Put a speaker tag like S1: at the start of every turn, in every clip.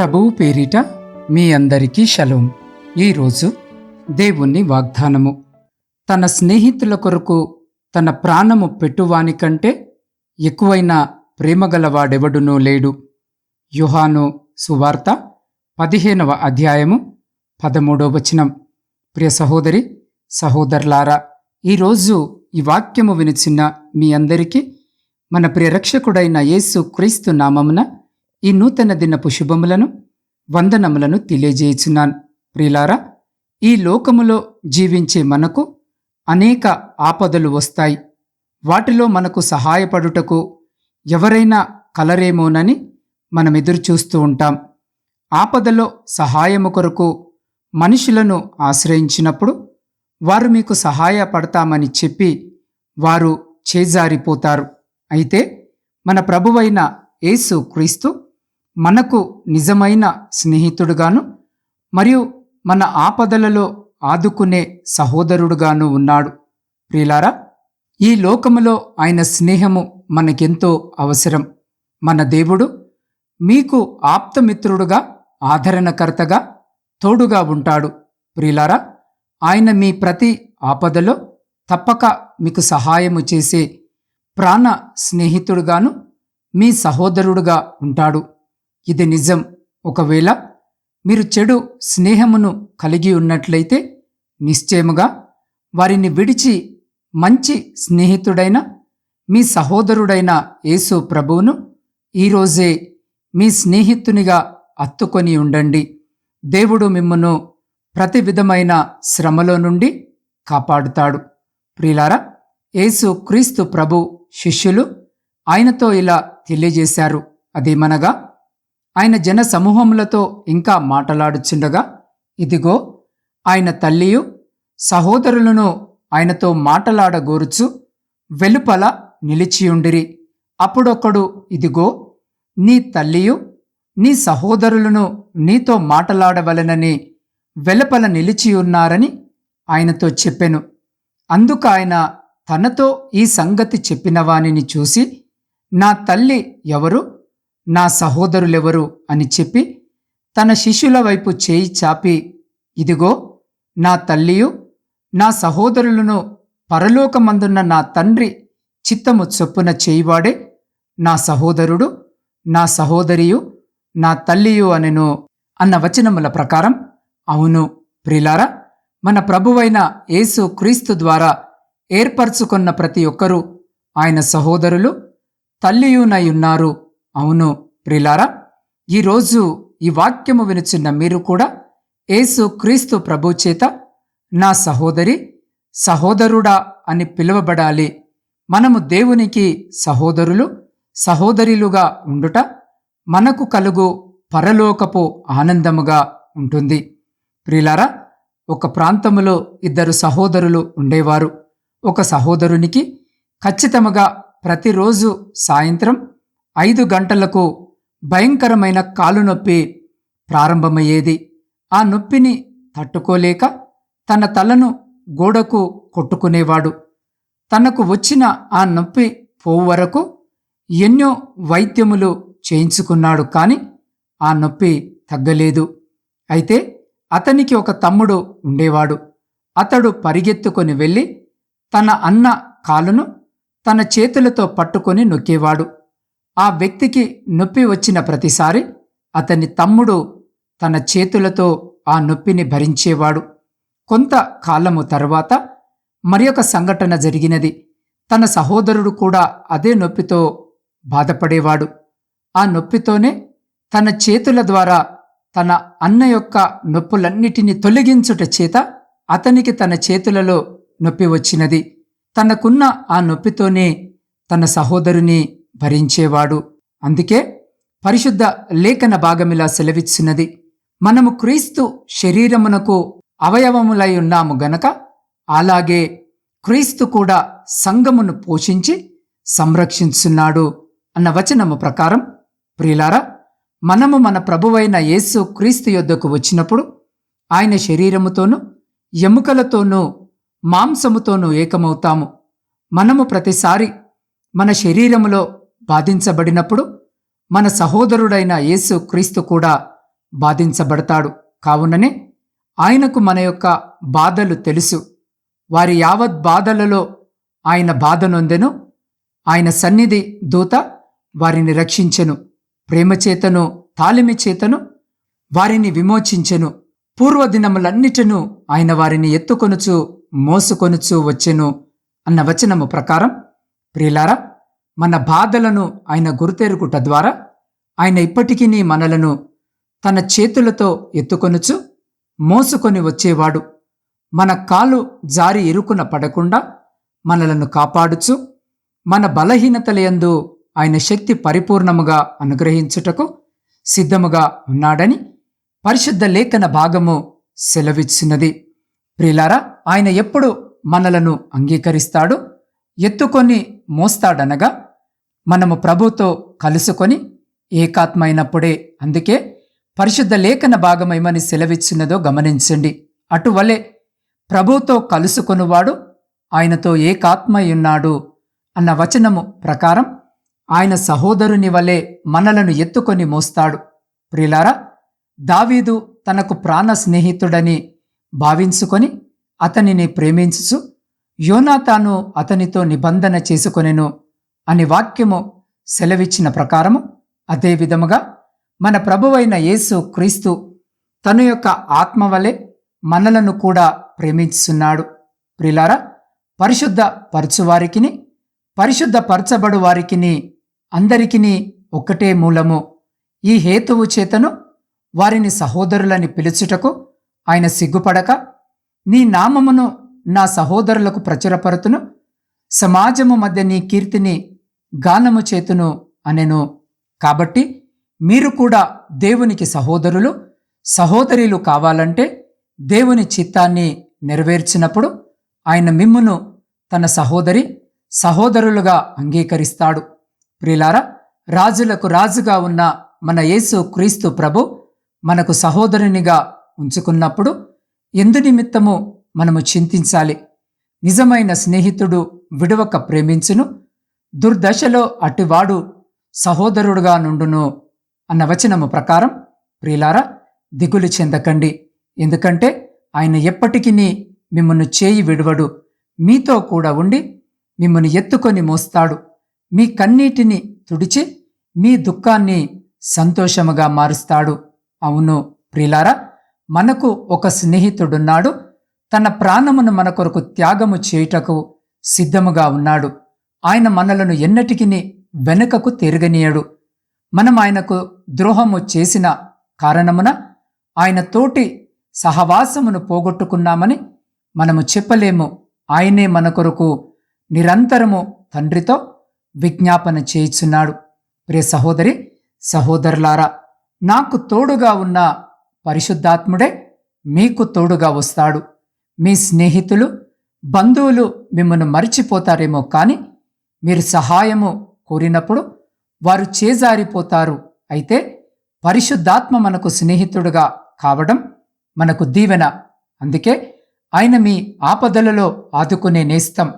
S1: ప్రభువు పేరిట మీ అందరికీ షలోం. ఈరోజు దేవుణ్ణి వాగ్దానము. తన స్నేహితుల కొరకు తన ప్రాణము పెట్టువాని కంటే ఎక్కువైన ప్రేమగలవాడెవడునూ లేడు. యుహాను సువార్త పదిహేనవ అధ్యాయము పదమూడవ వచనం. ప్రియ సహోదరి సహోదరులారా ఈరోజు ఈ వాక్యము వినిచిన మీ అందరికీ మన ప్రియరక్షకుడైన యేసు క్రీస్తు నామమున ఈ నూతన దినపు శుభములను వందనములను తెలియజేయుచున్నాను. ప్రియులారా ఈ లోకములో జీవించే మనకు అనేక ఆపదలు వస్తాయి. వాటిలో మనకు సహాయపడుటకు ఎవరైనా కలరేమోనని మనం ఎదురు చూస్తూ ఉంటాం. ఆపదలో సహాయము కొరకు మనుషులను ఆశ్రయించినప్పుడు వారు మీకు సహాయపడతామని చెప్పి వారు చేజారిపోతారు. అయితే మన ప్రభువైన యేసు క్రీస్తు మనకు నిజమైన స్నేహితుడుగాను మరియు మన ఆపదలలో ఆదుకునే సహోదరుడుగాను ఉన్నాడు. ప్రియులారా ఈ లోకములో ఆయన స్నేహము మనకెంతో అవసరం. మన దేవుడు మీకు ఆప్తమిత్రుడుగా ఆదరణకర్తగా తోడుగా ఉంటాడు. ప్రియులారా ఆయన మీ ప్రతి ఆపదలో తప్పక మీకు సహాయము చేసే ప్రాణ స్నేహితుడుగాను మీ సహోదరుడుగా ఉంటాడు. ఇది నిజం. ఒకవేళ మీరు చెడు స్నేహమును కలిగి ఉన్నట్లయితే నిశ్చయముగా వారిని విడిచి మంచి స్నేహితుడైన మీ సహోదరుడైన యేసు ప్రభువును ఈరోజే మీ స్నేహితునిగా అత్తుకొని ఉండండి. దేవుడు మిమ్మను ప్రతి విధమైన శ్రమలో నుండి కాపాడుతాడు. ప్రియులారా యేసు క్రీస్తు ప్రభు శిష్యులు ఆయనతో ఇలా తెలియజేశారు. అదేమనగా ఆయన జన సమూహములతో ఇంకా మాటలాడుచుండగా ఇదిగో ఆయన తల్లియు సహోదరులను ఆయనతో మాటలాడగోరుచు వెలుపల నిలిచియుండిరి. అప్పుడొక్కడు ఇదిగో నీ తల్లియు నీ సహోదరులను నీతో మాటలాడవలనని వెలుపల నిలిచియున్నారని ఆయనతో చెప్పెను. అందుకు ఆయన తనతో ఈ సంగతి చెప్పిన వానిని చూసి నా తల్లి ఎవరు? నా సహోదరులెవరు అని చెప్పి తన శిష్యుల వైపు చేయి చాపి ఇదిగో నా తల్లియు నా సహోదరులను పరలోకమందున్న నా తండ్రి చిత్తము చొప్పున చేయివాడే నా సహోదరుడు నా సహోదరియు నా తల్లియు అనెను అన్న వచనముల ప్రకారం అవును ప్రిలారా మన ప్రభువైన యేసు క్రీస్తు ద్వారా ఏర్పరచుకున్న ప్రతి ఒక్కరూ ఆయన సహోదరులు తల్లియునై ఉన్నారు అవును ప్రిలారా ఈరోజు ఈ వాక్యము వినుచున్న మీరు కూడా యేసు క్రీస్తు ప్రభు చేత నా సహోదరి సహోదరుడా అని పిలువబడాలి. మనము దేవునికి సహోదరులు సహోదరులుగా ఉండుట మనకు కలుగు పరలోకపు ఆనందముగా ఉంటుంది. ప్రిలారా ఒక ప్రాంతములో ఇద్దరు సహోదరులు ఉండేవారు. ఒక సహోదరునికి ఖచ్చితముగా ప్రతిరోజు సాయంత్రం ఐదు గంటలకు భయంకరమైన కాలు నొప్పి ప్రారంభమయ్యేది. ఆ నొప్పిని తట్టుకోలేక తన తలను గోడకు కొట్టుకునేవాడు. తనకు వచ్చిన ఆ నొప్పి పోవు వరకు ఎన్నో వైద్యములు చేయించుకున్నాడు కాని ఆ నొప్పి తగ్గలేదు. అయితే అతనికి ఒక తమ్ముడు ఉండేవాడు. అతడు పరిగెత్తుకొని వెళ్ళి తన అన్న కాలును తన చేతులతో పట్టుకొని నొక్కేవాడు. ఆ వ్యక్తికి నొప్పి వచ్చిన ప్రతిసారి అతని తమ్ముడు తన చేతులతో ఆ నొప్పిని భరించేవాడు. కొంత కాలము తర్వాత మరియొక సంఘటన జరిగినది. తన సహోదరుడు కూడా అదే నొప్పితో బాధపడేవాడు. ఆ నొప్పితోనే తన చేతుల ద్వారా తన అన్న యొక్క నొప్పులన్నిటిని తొలగించుట చేత అతనికి తన చేతులలో నొప్పి వచ్చినది. తనకున్న ఆ నొప్పితోనే తన సహోదరుని భరించేవాడు. అందుకే పరిశుద్ధ లేఖన భాగమిలా సెలవిచ్చినది. మనము క్రీస్తు శరీరమునకు అవయవములై ఉన్నాము గనక అలాగే క్రీస్తు కూడా సంగమును పోషించి సంరక్షించున్నాడు అన్న వచనము ప్రకారం ప్రియులారా మనము మన ప్రభువైన యేసు క్రీస్తు యొద్దకు వచ్చినప్పుడు ఆయన శరీరముతోనూ ఎముకలతోనూ మాంసముతోనూ ఏకమవుతాము. మనము ప్రతిసారి మన శరీరములో బాధించబడినప్పుడు మన సహోదరుడైన యేసు క్రీస్తు కూడా బాధించబడతాడు. కావుననే ఆయనకు మన యొక్క బాధలు తెలుసు. వారి యావత్ బాధలలో ఆయన బాధ నొందెను. ఆయన సన్నిధి దూత వారిని రక్షించెను. ప్రేమ చేతను తాలిమి చేతను వారిని విమోచించెను. పూర్వదినములన్నిటను ఆయన వారిని ఎత్తుకొనుచు మోసుకొనుచు వచ్చెను అన్న వచనము ప్రకారం ప్రియులారా మన బాధలను ఆయన గుర్తెరుగుట ద్వారా ఆయన ఇప్పటికీ మనలను తన చేతులతో ఎత్తుకొనుచు మోసుకొని వచ్చేవాడు. మన కాలు జారి ఇరుకున పడకుండా మనలను కాపాడుచు మన బలహీనతలయందు ఆయన శక్తి పరిపూర్ణముగా అనుగ్రహించుటకు సిద్ధముగా ఉన్నాడని పరిశుద్ధ లేఖన భాగము సెలవిచ్చినది ప్రిలారా ఆయన ఎప్పుడు మనలను అంగీకరిస్తాడు? ఎత్తుకొని మోస్తాడనగా మనము ప్రభుతో కలుసుకొని ఏకాత్మైనప్పుడే అందుకే పరిశుద్ధ లేఖన భాగమేమని సెలవిచ్చినదో గమనించండి. అటువలే ప్రభుతో కలుసుకొనువాడు ఆయనతో ఏకాత్మయున్నాడు అన్న వచనము ప్రకారం ఆయన సహోదరుని వలె మనలను ఎత్తుకొని మోస్తాడు. ప్రిలారా దావీదు తనకు ప్రాణ స్నేహితుడని భావించుకొని అతనిని ప్రేమించుచు యోనాతాను అతనితో నిబంధన చేసుకొనెను అని వాక్యము సెలవిచ్చిన ప్రకారము అదే విధముగా మన ప్రభువైన యేసు క్రీస్తు తన యొక్క ఆత్మ వలె మనలను కూడా ప్రేమించున్నాడు ప్రిలారా పరిశుద్ధ పరచువారికిని పరిశుద్ధ పరచబడు వారికిని అందరికిని ఒక్కటే మూలము. ఈ హేతువు చేతను వారిని సహోదరులని పిలుచుటకు ఆయన సిగ్గుపడక నీ నామమును నా సహోదరులకు ప్రచురపరుతును. సమాజము మధ్య నీ కీర్తిని గానము చేతును అనెను. కాబట్టి మీరు కూడా దేవునికి సహోదరులు సహోదరులు కావాలంటే దేవుని చిత్తాన్ని నెరవేర్చినప్పుడు ఆయన మిమ్మును తన సహోదరి సహోదరులుగా అంగీకరిస్తాడు. ప్రిలారా రాజులకు రాజుగా ఉన్న మన యేసు క్రీస్తు ప్రభు మనకు సహోదరునిగా ఉంచుకున్నప్పుడు ఎందు నిమిత్తము మనము చింతించాలి. నిజమైన స్నేహితుడు విడవక ప్రేమించును. దుర్దశలో అటివాడు సహోదరుడుగా నుండును అన్న వచనము ప్రకారం ప్రియులారా దిగులు చెందకండి. ఎందుకంటే ఆయన ఎప్పటికీ మిమ్మల్ని చేయి విడవడు. మీతో కూడా ఉండి మిమ్మల్ని ఎత్తుకొని మోస్తాడు. మీ కన్నీటిని తుడిచి మీ దుఃఖాన్ని సంతోషముగా మారుస్తాడు. అవును ప్రిలారా మనకు ఒక స్నేహితుడున్నాడు. తన ప్రాణమును మన కొరకు త్యాగము చేయుటకు సిద్ధముగా ఉన్నాడు. ఆయన మనలను ఎన్నటికిని వెనుకకు తిరగనీయడు. మనం ఆయనకు ద్రోహము చేసిన కారణమున ఆయన తోటి సహవాసమును పోగొట్టుకున్నామని మనము చెప్పలేము. ఆయనే మన కొరకు నిరంతరము తండ్రితో విజ్ఞాపన చేయుచున్నాడు. ప్రియ సహోదరి సహోదరులారా నాకు తోడుగా ఉన్న పరిశుద్ధాత్ముడే మీకు తోడుగా వస్తాడు. మీ స్నేహితులు బంధువులు మిమ్మల్ని మరిచిపోతారేమో కానీ మీరు సహాయము కోరినప్పుడు వారు చేజారిపోతారు. అయితే పరిశుద్ధాత్మ మనకు స్నేహితుడుగా కావడం మనకు దీవెన. అందుకే ఆయన మీ ఆపదలలో ఆదుకునే నేస్తం.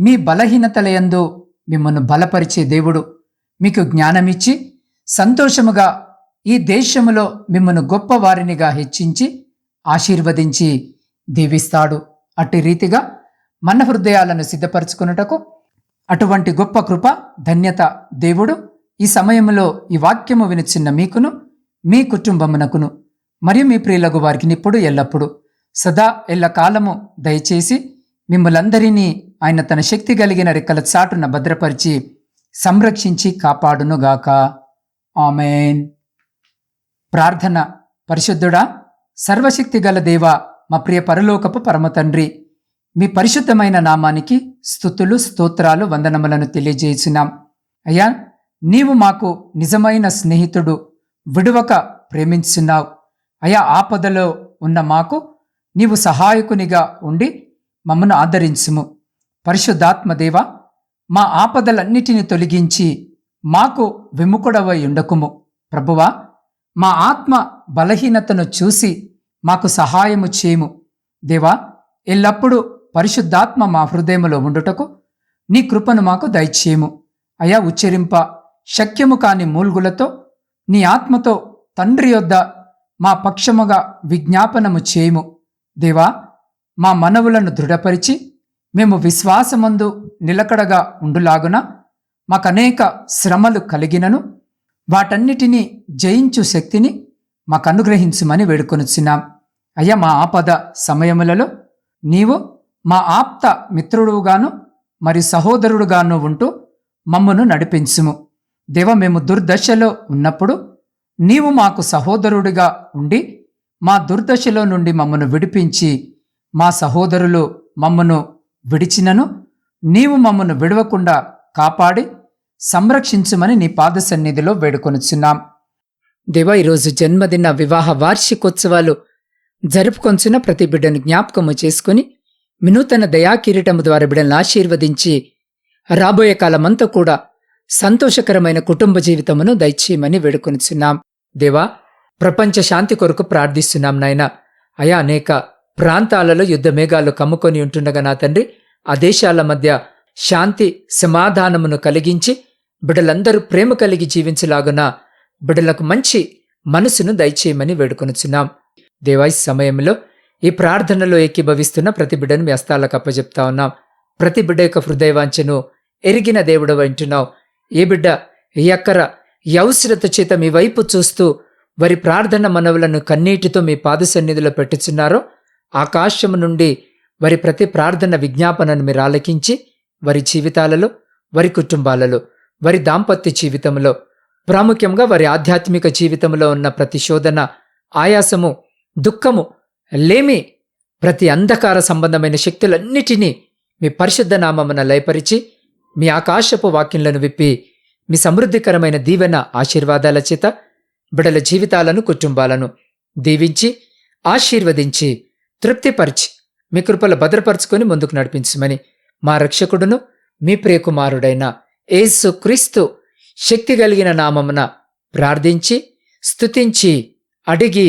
S1: మీ బలహీనతలయందు మిమ్మల్ని బలపరిచే దేవుడు. మీకు జ్ఞానమిచ్చి సంతోషముగా ఈ దేశములో మిమ్మను గొప్పవారినిగా హెచ్చించి ఆశీర్వదించి దీవిస్తాడు. అట్టి రీతిగా మన హృదయాలను సిద్ధపరచుకున్నటకు అటువంటి గొప్ప కృప ధన్యత దేవుడు ఈ సమయంలో ఈ వాక్యము వినిచిన్న మీకును మీ కుటుంబమునకును మరియు మీ ప్రియులకు వారికి ఇప్పుడు ఎల్లప్పుడు. సదా ఎల్లకాలము దయచేసి మిమ్మలందరినీ ఆయన తన శక్తి కలిగిన రెక్కల చాటున భద్రపరిచి సంరక్షించి కాపాడునుగాక. ఆమెన్. ప్రార్థన పరిశుద్ధుడా సర్వశక్తి గల దేవ మా ప్రియ పరలోకపు పరమ తండ్రి మీ పరిశుద్ధమైన నామానికి స్థుతులు స్తోత్రాలు వందనములను తెలియజేసినాం అయ్యా నీవు మాకు నిజమైన స్నేహితుడు విడువక ప్రేమించున్నావు. అయా ఆపదలో ఉన్న మాకు నీవు సహాయకునిగా ఉండి మమ్మను ఆదరించుము. పరిశుద్ధాత్మదేవ మా ఆపదలన్నిటిని తొలగించి మాకు విముకుడవై ఉండకుము. ప్రభువా మా ఆత్మ బలహీనతను చూసి మాకు సహాయము చేయము. దేవా ఎల్లప్పుడూ పరిశుద్ధాత్మ మా హృదయములో ఉండుటకు నీ కృపను మాకు దయచేయము. అయా ఉచ్చరింప శక్యము కాని మూల్గులతో నీ ఆత్మతో తండ్రి యొద్ద మా పక్షముగా విజ్ఞాపనము చేయము. దేవా మా మనవులను దృఢపరిచి మేము విశ్వాసమందు నిలకడగా ఉండులాగున మాకనేక శ్రమలు కలిగినను వాటన్నిటినీ జయించు శక్తిని మాకు అనుగ్రహించుమని వేడుకొనుచున్నాం. అయ్యా మా ఆపద సమయములలో నీవు మా ఆప్త మిత్రుడుగాను మరి సహోదరుడుగాను ఉంటూ మమ్మను నడిపించుము. దేవ మేము దుర్దశలో ఉన్నప్పుడు నీవు మాకు సహోదరుడిగా ఉండి మా దుర్దశలో నుండి మమ్మను విడిపించి మా సహోదరులు మమ్మను విడిచినను నీవు మమ్మను విడవకుండా కాపాడి సంరక్షించుమని నీ పాద సన్నిధిలో వేడుకొనుచున్నాం. దేవ ఈరోజు జన్మదిన వివాహ వార్షికోత్సవాలు జరుపుకొంచున్న ప్రతి బిడ్డను జ్ఞాపకము చేసుకుని వినూతన దయాకిరీటము ద్వారా బిడ్డలను ఆశీర్వదించి రాబోయే కాలమంతా కూడా సంతోషకరమైన కుటుంబ జీవితమును దయచేయమని వేడుకొనిచున్నాం. దేవా ప్రపంచ శాంతి కొరకు ప్రార్థిస్తున్నాం నాయన. అయా అనేక ప్రాంతాలలో యుద్ధ మేఘాలు కమ్ముకొని ఉంటుండగా నా తండ్రి ఆ దేశాల మధ్య శాంతి సమాధానమును కలిగించి బిడ్డలందరూ ప్రేమ కలిగి జీవించలాగున బిడ్డలకు మంచి మనసును దయచేయమని వేడుకొనుచున్నాం. దేవాయి సమయంలో ఈ ప్రార్థనలో ఏకీభవిస్తున్న ప్రతి బిడ్డను మీ అస్తాలకు అప్పచెప్తా ఉన్నాం. ప్రతి బిడ్డ యొక్క హృదయవాంఛను ఎరిగిన దేవుడు వింటున్నావు ఏ బిడ్డ ఈ అక్కర ఈ అవసరత చేత మీ వైపు చూస్తూ వారి ప్రార్థన మనవులను కన్నీటితో మీ పాద సన్నిధిలో పెట్టుచున్నారో ఆకాశము నుండి వారి ప్రతి ప్రార్థన విజ్ఞాపనను మీరు ఆలకించి వారి జీవితాలలో వారి కుటుంబాలలో వారి దాంపత్య జీవితంలో ప్రాముఖ్యంగా వారి ఆధ్యాత్మిక జీవితంలో ఉన్న ప్రతి శోధన ఆయాసము దుఃఖము లేమి ప్రతి అంధకార సంబంధమైన శక్తులన్నిటినీ మీ పరిశుద్ధ నామమున లయపరిచి మీ ఆకాశపు వాక్యంలను విప్పి మీ సమృద్ధికరమైన దీవెన ఆశీర్వాదాల చేత బిడల జీవితాలను కుటుంబాలను దీవించి ఆశీర్వదించి తృప్తిపరిచి మీ కృపల భద్రపరుచుకొని ముందుకు నడిపించమని మా రక్షకుడును మీ ప్రియకుమారుడైన ఏసు క్రీస్తు శక్తి కలిగిన నామమున ప్రార్థించి స్తుతించి అడిగి